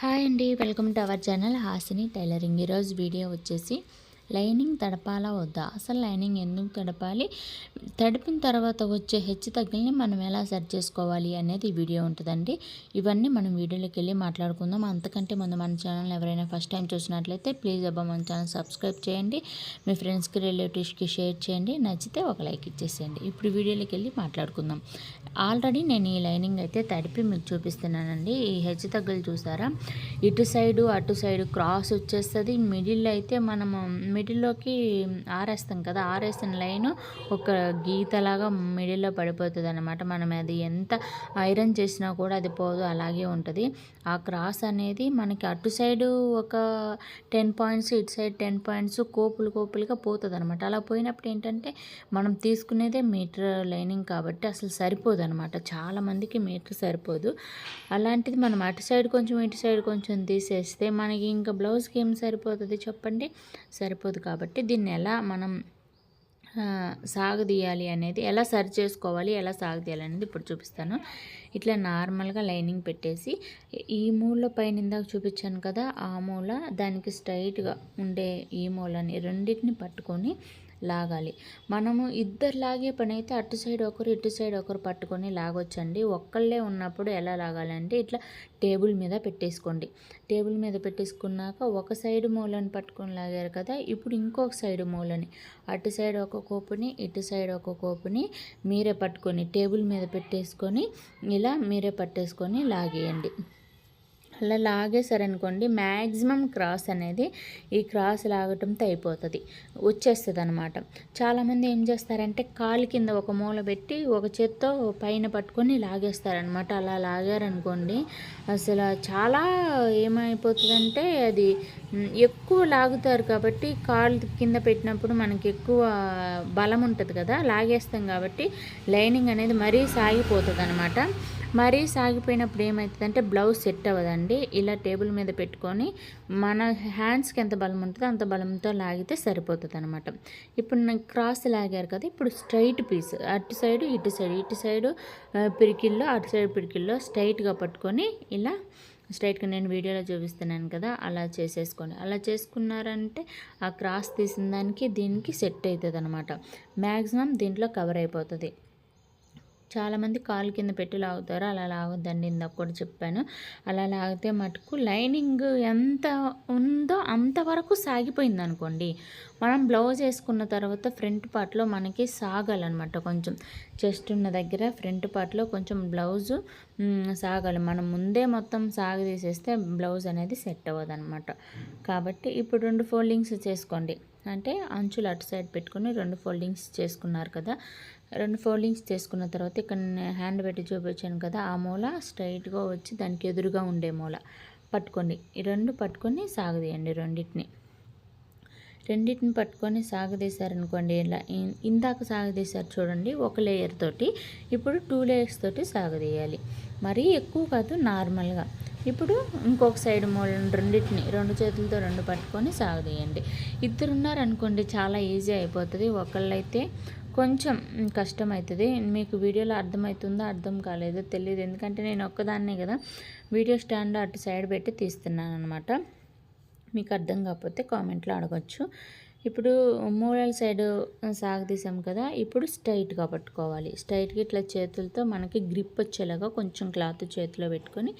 Hi అండి welcome to our channel Hasini tailoring. ఈరోజు video వచ్చేసి లైనింగ్ తడపాలా వద్దా? అసలు లైనింగ్ ఎందుకు తడపాలి? తడిపిన తర్వాత వచ్చే హెచ్చు తగ్గిల్ని మనం ఎలా సెట్ చేసుకోవాలి అనేది వీడియో ఉంటుందండి. ఇవన్నీ మనం వీడియోలోకి వెళ్ళి మాట్లాడుకుందాం. అంతకంటే ముందు మన ఛానల్ ఎవరైనా ఫస్ట్ టైం చూసినట్లయితే ప్లీజ్ అబ్బా మన ఛానల్ సబ్స్క్రైబ్ చేయండి. మీ ఫ్రెండ్స్కి రిలేటివ్స్కి షేర్ చేయండి. నచ్చితే ఒక లైక్ ఇచ్చేసేయండి. ఇప్పుడు వీడియోలోకి వెళ్ళి మాట్లాడుకుందాం. ఆల్రెడీ నేను ఈ లైనింగ్ అయితే తడిపి మీకు చూపిస్తున్నానండి. ఈ హెచ్చు తగ్గులు చూసారా? ఇటు సైడు అటు సైడు క్రాస్ వచ్చేస్తుంది. మిడిల్ అయితే మనము మిడిల్లోకి ఆరేస్తాం కదా ఆరేసిన లైన్ ఒక గీతలాగా మిడిల్లో పడిపోతుంది అనమాట మనం అది ఎంత ఐరన్ చేసినా కూడా అది పోదు అలాగే ఉంటుంది. ఆ క్రాస్ అనేది మనకి అటు సైడు ఒక టెన్ పాయింట్స్ ఇటు సైడ్ టెన్ పాయింట్స్ కోపులు కోపులుగా పోతుంది అనమాట అలా పోయినప్పుడు ఏంటంటే మనం తీసుకునేదే మీటర్ లైనింగ్ కాబట్టి అసలు సరిపోదు అనమాట చాలామందికి మీటర్ సరిపోదు. అలాంటిది మనం అటు సైడ్ కొంచెం ఇటు సైడ్ కొంచెం తీసేస్తే మనకి ఇంకా బ్లౌజ్కి ఏం సరిపోతుంది చెప్పండి? సరిపోదు కాబట్టి దీన్ని ఎలా మనం సాగదీయాలి అనేది ఎలా సరి చేసుకోవాలి ఎలా సాగదీయాలి అనేది ఇప్పుడు చూపిస్తాను. ఇట్లా నార్మల్గా లైనింగ్ పెట్టేసి ఈ మూల పైన ఇందాక చూపించాను కదా ఆ మూల దానికి స్ట్రైట్గా ఉండే ఈ మూలని రెండింటిని పట్టుకొని లాగాలి. మనము ఇద్దరు లాగే పని అయితే అటు సైడ్ ఒకరు ఇటు సైడ్ ఒకరు పట్టుకొని లాగొచ్చండి. ఒక్కళ్ళే ఉన్నప్పుడు ఎలా లాగాలంటే ఇట్లా టేబుల్ మీద పెట్టేసుకోండి. టేబుల్ మీద పెట్టేసుకున్నాక ఒక సైడ్ మూలని పట్టుకొని లాగారు కదా ఇప్పుడు ఇంకొక సైడ్ మూలని. అటు సైడ్ ఒక కోపుని ఇటు సైడ్ ఒక కోపుని మీరే పట్టుకొని టేబుల్ మీద పెట్టేసుకొని ఇలా మీరే పట్టేసుకొని లాగేయండి. అలా లాగేశారనుకోండి మ్యాక్సిమం క్రాస్ అనేది ఈ క్రాస్ లాగటంతో అయిపోతుంది వచ్చేస్తుంది అనమాట చాలామంది ఏం చేస్తారంటే కాలు కింద ఒక మూల పెట్టి ఒక చేత్తో పైన పట్టుకొని లాగేస్తారనమాట. అలా లాగారనుకోండి అసలు చాలా ఏమైపోతుందంటే అది ఎక్కువ లాగుతారు కాబట్టి కాలు కింద పెట్టినప్పుడు మనకి ఎక్కువ బలం ఉంటుంది కదా లాగేస్తాం కాబట్టి లైనింగ్ అనేది మరీ సాగిపోతుంది అనమాట మరీ సాగిపోయినప్పుడు ఏమవుతుందంటే బ్లౌజ్ సెట్ అవ్వదండి. ఇలా టేబుల్ మీద పెట్టుకొని మన హ్యాండ్స్కి ఎంత బలం ఉంటుందో అంత బలంతో లాగితే సరిపోతుంది అనమాట ఇప్పుడు నేను క్రాస్ లాగారు కదా ఇప్పుడు స్ట్రైట్ పీస్ అటు సైడ్ ఇటు సైడ్ ఇటు సైడు పిరికిల్లో అటు సైడ్ పిరికిల్లో స్ట్రైట్గా పట్టుకొని ఇలా స్ట్రైట్గా నేను వీడియోలో చూపిస్తున్నాను కదా అలా చేసేసుకోండి అలా చేసుకున్నారంటే ఆ క్రాస్ తీసిన దానికి దీనికి సెట్ అవుతుంది అనమాట మ్యాక్సిమం దీంట్లో కవర్ అయిపోతుంది. చాలామంది కాలు కింద పెట్టి లాగుతారు. అలా లాగొద్దండి ఇందాక కూడా చెప్పాను. అలా లాగితే మటుకు లైనింగ్ ఎంత ఉందో అంతవరకు సాగిపోయింది అనుకోండి మనం బ్లౌజ్ వేసుకున్న తర్వాత ఫ్రంట్ పార్ట్లో మనకి సాగాలన్నమాట కొంచెం. చెస్ట్ ఉన్న దగ్గర ఫ్రంట్ పార్ట్లో కొంచెం బ్లౌజు సాగాలి. మనం ముందే మొత్తం సాగ తీసేస్తే బ్లౌజ్ అనేది సెట్ అవ్వదు అనమాట కాబట్టి ఇప్పుడు రెండు ఫోల్డింగ్స్ చేసుకోండి. అంటే అంచులు అటు సైడ్ పెట్టుకుని రెండు ఫోల్డింగ్స్ చేసుకున్నారు కదా. రెండు ఫోల్డింగ్స్ చేసుకున్న తర్వాత ఇక్కడ హ్యాండ్ పెట్టి చూపించాను కదా ఆ మూల స్ట్రైట్గా వచ్చి దానికి ఎదురుగా ఉండే మూల. పట్టుకోండి ఈ రెండు పట్టుకొని సాగదీయండి రెండింటిని. రెండింటిని పట్టుకొని సాగదీశారనుకోండి ఇలా ఇందాక సాగదీశారు చూడండి ఒక లేయర్ తోటి ఇప్పుడు టూ లేయర్స్ తోటి సాగదీయాలి. మరీ ఎక్కువ కాదు నార్మల్గా. ఇప్పుడు ఇంకొక సైడ్ మూలను రెండింటిని రెండు చేతులతో రెండు పట్టుకొని సాగదీయండి. ఇద్దరున్నారనుకోండి చాలా ఈజీ అయిపోతుంది. ఒకళ్ళైతే కొంచెం కష్టం అవుతుంది మీకు వీడియోలో అర్థమవుతుందో అర్థం కాలేదో తెలియదు ఎందుకంటే నేను ఒక్కదాన్నే కదా వీడియో స్టాండ్ అటు సైడ్ పెట్టి తీస్తున్నాను అనమాట మీకు అర్థం కాకపోతే కామెంట్లో అడగచ్చు. ఇప్పుడు మూడల సైడ్ సాగదీసాం కదా ఇప్పుడు స్ట్రైట్గా పట్టుకోవాలి. స్ట్రైట్గా ఇట్లా చేతులతో మనకి గ్రిప్ వచ్చేలాగా కొంచెం క్లాత్ చేతిలో పెట్టుకొని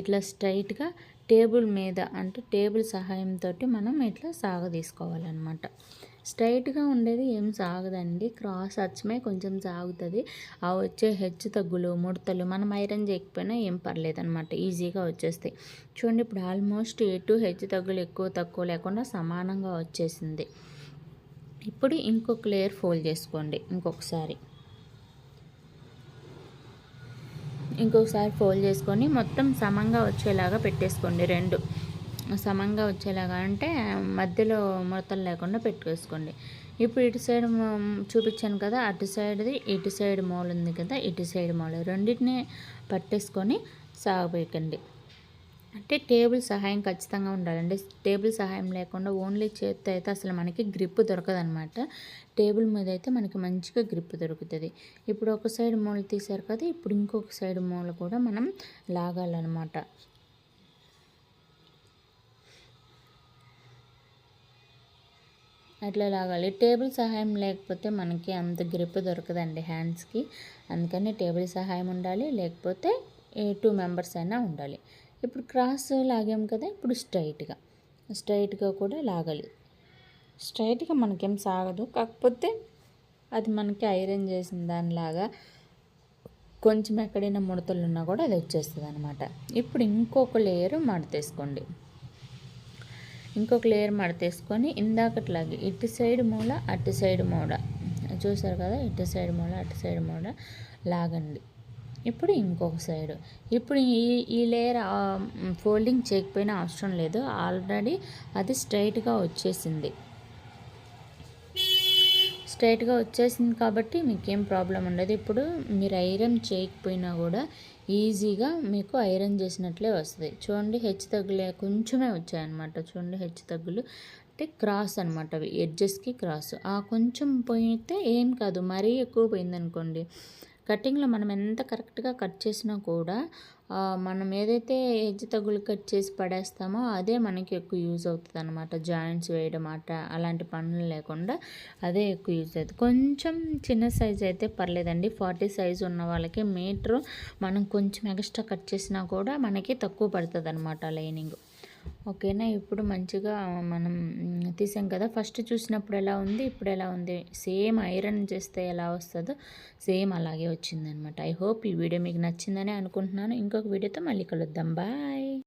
ఇట్లా స్ట్రైట్గా టేబుల్ మీద అంటే టేబుల్ సహాయంతో మనం ఇట్లా సాగదీసుకోవాలన్నమాట. స్ట్రైట్గా ఉండేది ఏం సాగదండి. క్రాస్ అచ్చమే కొంచెం సాగుతుంది. ఆ వచ్చే హెచ్చు తగ్గులు ముడతలు మనం ఐరన్ చేయకపోయినా ఏం పర్లేదు అనమాట ఈజీగా వచ్చేస్తాయి. చూడండి ఇప్పుడు ఆల్మోస్ట్ ఎటు హెచ్చు తగ్గులు ఎక్కువ తక్కువ లేకుండా సమానంగా వచ్చేసింది. ఇప్పుడు ఇంకొక లేయర్ ఫోల్డ్ చేసుకోండి. ఇంకొకసారి. ఇంకొకసారి ఫోల్డ్ చేసుకొని మొత్తం సమంగా వచ్చేలాగా పెట్టేసుకోండి. రెండు. సమంగా వచ్చేలాగా అంటే మధ్యలో ముడతలు లేకుండా పెట్టుకేసుకోండి. ఇప్పుడు ఇటు సైడ్ చూపించాను కదా అటు సైడ్ది ఇటు సైడ్ మూల ఉంది కదా ఇటు సైడ్ మూల. రెండింటిని పట్టేసుకొని సాగబోయకండి అంటే టేబుల్ సహాయం ఖచ్చితంగా ఉండాలండి. టేబుల్ సహాయం లేకుండా ఓన్లీ చేత్తో అయితే అసలు మనకి గ్రిప్ దొరకదనమాట. టేబుల్ మీద అయితే మనకి మంచిగా గ్రిప్ దొరుకుతుంది. ఇప్పుడు ఒక సైడ్ మూల తీసారు కదా ఇప్పుడు ఇంకొక సైడ్ మూల కూడా మనం లాగాలన్నమాట అట్లా లాగాలి. టేబుల్ సహాయం లేకపోతే మనకి అంత గ్రిప్ దొరకదండి హ్యాండ్స్కి. అందుకని టేబుల్ సహాయం ఉండాలి లేకపోతే టూ మెంబర్స్ అయినా ఉండాలి. ఇప్పుడు క్రాస్ లాగాం కదా ఇప్పుడు స్ట్రైట్గా. స్ట్రైట్గా కూడా లాగాలి. స్ట్రైట్గా మనకేం సాగదు. కాకపోతే అది మనకి ఐరన్ చేసిన దానిలాగా కొంచెం ఎక్కడైనా ముడతలు ఉన్నా కూడా అది వచ్చేస్తుంది అనమాట ఇప్పుడు ఇంకొక లేయర్ మడతేసుకోండి. ఇంకొక లేయర్ మడతేసుకొని ఇందాకట్లాగే ఇటు సైడ్ మూల అటు సైడ్ మూడ చూసారు కదా? ఇటు సైడ్ మూల అటు సైడ్ మూల లాగండి. ఇప్పుడు ఇంకొక సైడ్ ఇప్పుడు ఈ ఈ లేయర్ ఫోల్డింగ్ చేయకపోయినా అవసరం లేదు. ఆల్రెడీ అది స్ట్రైట్గా వచ్చేసింది. స్ట్రైట్గా వచ్చేసింది కాబట్టి మీకేం ప్రాబ్లం ఉండదు. ఇప్పుడు మీరు ఐరన్ చేయకపోయినా కూడా ఈజీగా మీకు ఐరన్ చేసినట్లే వస్తుంది. చూడండి హెచ్చు తగ్గులే కొంచెమే వచ్చాయన్నమాట. చూడండి హెచ్చు తగ్గులు. అంటే క్రాస్ అనమాట అవి. ఎడ్జెస్కి క్రాస్. ఆ కొంచెం పోయితే ఏం కాదు. మరీ ఎక్కువ పోయిందనుకోండి. కటింగ్లో మనం ఎంత కరెక్ట్గా కట్ చేసినా కూడా మనం ఏదైతే ఎడ్జ్ తగులు కట్ చేసి పడేస్తామో అదే మనకి ఎక్కువ యూజ్ అవుతుంది అనమాట జాయింట్స్ వేయడం అట అలాంటి పనులు లేకుండా అదే ఎక్కువ యూజ్ అవుతుంది. కొంచెం చిన్న సైజ్ అయితే పర్లేదండి. ఫార్టీ సైజ్ ఉన్న వాళ్ళకి మీటర్ మనం కొంచెం ఎక్స్ట్రా కట్ చేసినా కూడా మనకి తక్కువ పడుతుంది అనమాట లైనింగ్. ఓకేనా? ఇప్పుడు మంచిగా మనం తీసాం కదా? ఫస్ట్ చూసినప్పుడు ఎలా ఉంది? ఇప్పుడు ఎలా ఉంది? సేమ్ ఐరన్ చేస్తే ఎలా వస్తుందో సేమ్ అలాగే వచ్చిందనమాట ఐ హోప్ ఈ వీడియో మీకు నచ్చిందని అనుకుంటున్నాను. ఇంకొక వీడియోతో మళ్ళీ కలుద్దాం. బాయ్.